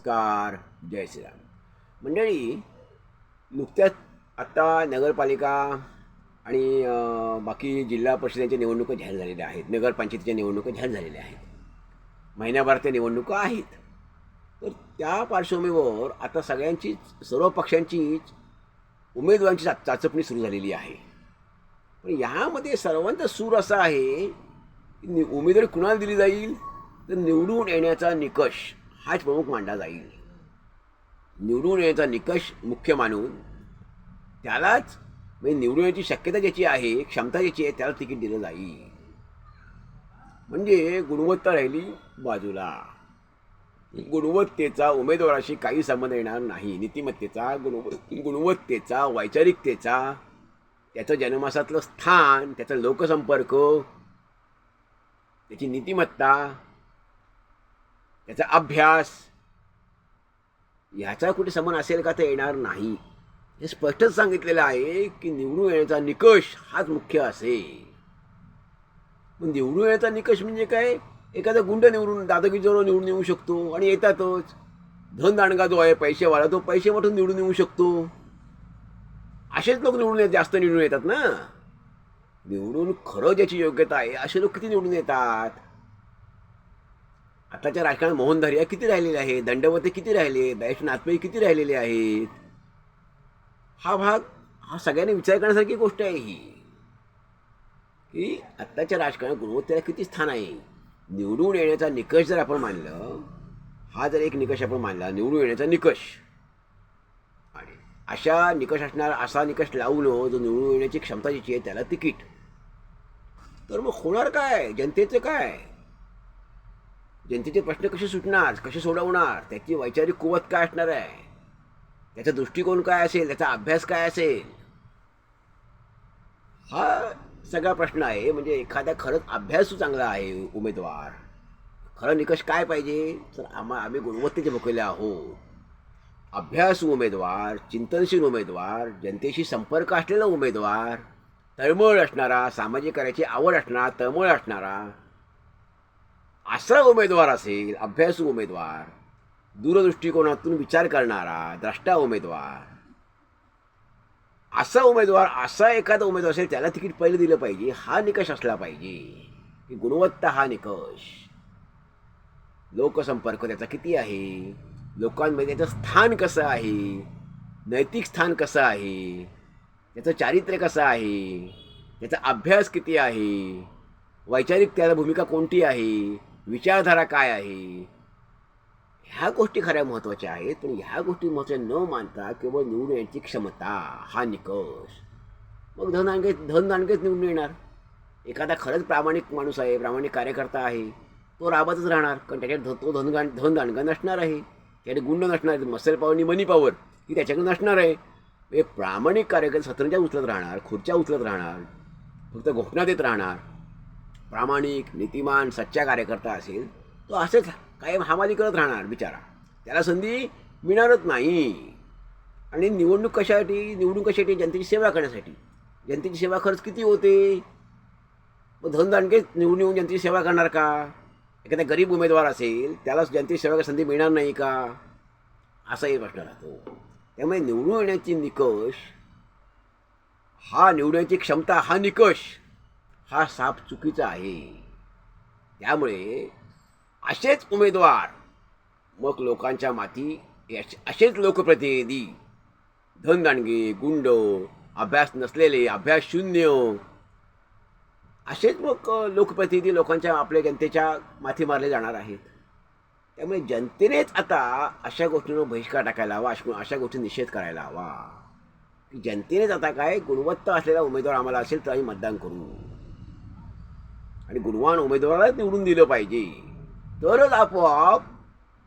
नमस्कार जय श्रीराम. मंडळी नुकत्याच आत्ता नगरपालिका आणि बाकी जिल्हा परिषदेच्या निवडणुका जाहीर झालेल्या आहेत. नगरपंचायतीच्या निवडणुका जाहीर झालेल्या आहेत. महिन्याभराच्या निवडणुका आहेत. तर त्या पार्श्वभूमीवर आता सगळ्यांचीच सर्व पक्षांचीच उमेदवारांची चा चाचपणी सुरू झालेली आहे. पण यामध्ये सर्वांचा सूर असा आहे की उमेदवारी कुणाला दिली जाईल? तर निवडून येण्याचा निकष हाच प्रमुख मांडला जाईल. निवडून येण्याचा निकष मुख्य मानून त्यालाच म्हणजे निवडून येण्याची शक्यता ज्याची आहे क्षमता ज्याची आहे त्याला तिकीट दिलं जाईल. म्हणजे गुणवत्ता राहिली बाजूला. गुणवत्तेचा उमेदवाराशी काही संबंध येणार नाही. नीतिमत्तेचा गुणव गुणवत्तेचा वैचारिकतेचा त्याचं जन्मासातलं स्थान त्याचा लोकसंपर्क त्याची नीतिमत्ता याचा अभ्यास याचा कुठे समान असेल का ते येणार नाही. हे स्पष्टच सांगितलेलं आहे की निवडून येण्याचा निकष हाच मुख्य असेल पण निवडून येण्याचा निकष म्हणजे काय? एखादा गुंड निवडून दादागिरीजवळ निवडून येऊ शकतो आणि येतातच. धन दांडगा जो आहे पैसेवाला तो पैसे वाटून निवडून येऊ शकतो. असेच लोक निवडून येत जास्त निवडून येतात ना. निवडून खरं ज्याची योग्यता आहे असे लोक किती निवडून येतात? आताच्या राजकारणात मोहनधारिया किती राहिलेले आहेत दंडवते किती राहिले? बॅस्ट नाथपई किती राहिलेले आहेत? हा भाग हा सगळ्यांनी विचार करण्यासारखी गोष्ट आहे ही. की आत्ताच्या राजकारणात गुणवत्तेला किती स्थान आहे? निवडून येण्याचा निकष जर आपण मानलं हा जर एक निकष आपण मानला निवडून येण्याचा निकष. आणि अशा निकष असणार असा निकष लावून जो निवडून येण्याची क्षमता ज्याची आहे त्याला तिकीट. तर मग होणार काय? जनतेचं काय? जनतेचे प्रश्न कसे सुटणार कसे सोडवणार त्याची वैचारिक कुवत काय असणार आहे? त्याचा दृष्टिकोन काय असेल त्याचा अभ्यास काय असेल? हा सगळा प्रश्न आहे. म्हणजे एखादा खरंच अभ्यासू चांगला आहे उमेदवार. खरं निकष काय पाहिजे? तर आम्हा आम्ही गुणवत्तेचे भुकेले आहोत. अभ्यास उमेदवार चिंतनशील उमेदवार जनतेशी संपर्क असलेला उमेदवार तळमळ असणारा सामाजिक कार्याची आवड असणारा तळमळ असणारा असा उमेदवार असेल अभ्यासू उमेदवार दूरदृष्टिकोनातून विचार करणारा द्रष्टा उमेदवार. असा उमेदवार असा एखादा उमेदवार असेल त्याला तिकीट पहिलं दिलं पाहिजे हा निकष असला पाहिजे. की गुणवत्ता हा निकष. लोकसंपर्क त्याचा किती आहे? लोकांमध्ये त्याचं स्थान कसं आहे? नैतिक स्थान कसं आहे? त्याचं चारित्र्य कसं आहे? त्याचा अभ्यास किती आहे? वैचारिक त्याला भूमिका कोणती आहे? विचारधारा काय आहे? ह्या गोष्टी खऱ्या महत्त्वाच्या आहेत पण ह्या गोष्टी महत्त्वाच्या न मानता केवळ निवडून येण्याची क्षमता हा निकष. मग धन आणखी धन आणखीच निवडून येणार. एखादा खरंच प्रामाणिक माणूस आहे प्रामाणिक कार्यकर्ता आहे तो राबतच राहणार कारण त्याच्यात ध- तो धन धन दांडगा नसणार आहे. त्याने गुंड नसणार आहे मसल पॉवर आणि मनी पॉवर ही त्याच्याकडे नसणार आहे. हे प्रामाणिक कार्यकर्ते सतरंजा उचलत राहणार खुर्च्या उचलत राहणार फक्त घोषणा देत राहणार. प्रामाणिक नीतिमान सच्चा कार्यकर्ता असेल तो असेच कायम हमाली करत राहणार बिचारा. त्याला संधी मिळणारच नाही. आणि निवडणूक कशासाठी निवडणूक कशासाठी? जनतेची सेवा करण्यासाठी. जनतेची सेवा खर्च किती होते? मग धनदांडकेच निवडून येऊन जनतेची सेवा करणार का? एखादा गरीब उमेदवार असेल त्याला जनतेची सेवा संधी मिळणार नाही का? असाही प्रश्न राहतो. त्यामुळे निवडून येण्याची निकष हा निवडण्याची क्षमता हा निकष हा साप चुकीचा आहे. त्यामुळे असेच उमेदवार मग लोकांच्या माती असेच लोकप्रतिनिधी धनदांडगे गुंड अभ्यास नसलेले अभ्यास शून्य असेच मग लोकप्रतिनिधी लोकांच्या आपल्या जनतेच्या माथी मारले जाणार आहेत. त्यामुळे जनतेनेच आता अशा गोष्टींवर बहिष्कार टाकायला हवा अशा अशा गोष्टी निषेध करायला हवा. की जनतेनेच आता काय गुणवत्ता असलेला उमेदवार आम्हाला असेल तर आम्ही मतदान करू. आणि गुणवान उमेदवारालाच निवडून दिलं पाहिजे. तरच आपोआप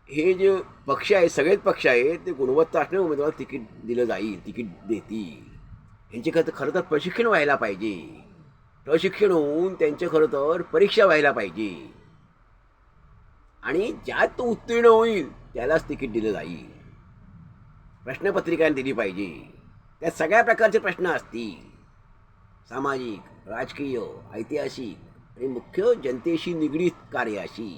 हे जे पक्ष आहेत सगळेच पक्ष आहेत ते गुणवत्ता असणाऱ्या उमेदवाराला तिकीट दिलं जाईल तिकीट देतील. यांचे खरं तर खरं तर प्रशिक्षण व्हायला पाहिजे. प्रशिक्षण होऊन त्यांचे खरं तर परीक्षा व्हायला पाहिजे. आणि ज्यात तो उत्तीर्ण होईल त्यालाच तिकीट दिलं जाईल. प्रश्नपत्रिका दिली पाहिजे. त्यात सगळ्या प्रकारचे प्रश्न असतील. सामाजिक राजकीय ऐतिहासिक आणि मुख्य जनतेशी निगडीत कार्याशी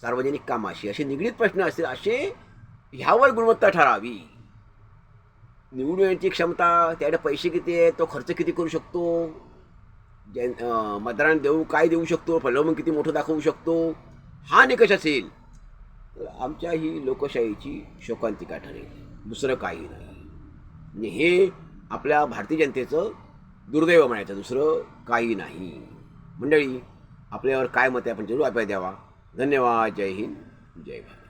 सार्वजनिक कामाशी असे निगडीत प्रश्न असतील असे ह्यावर गुणवत्ता ठरावी. निवडून येण्याची क्षमता त्याकडे पैसे किती आहे तो खर्च किती करू शकतो? जन मतदान देऊ काय देऊ शकतो? प्रलोभन किती मोठं दाखवू शकतो? हा निकष असेल तर आमच्या ही लोकशाहीची शोकांतिका ठरेल. दुसरं काही नाही. हे आपल्या भारतीय जनतेचं दुर्दैव म्हणायचं दुसरं काही नाही. मंडळी आपल्यावर काय मत आहे आपण जरूर अभिप्राय द्यावा. धन्यवाद. जय हिंद. जय भारत.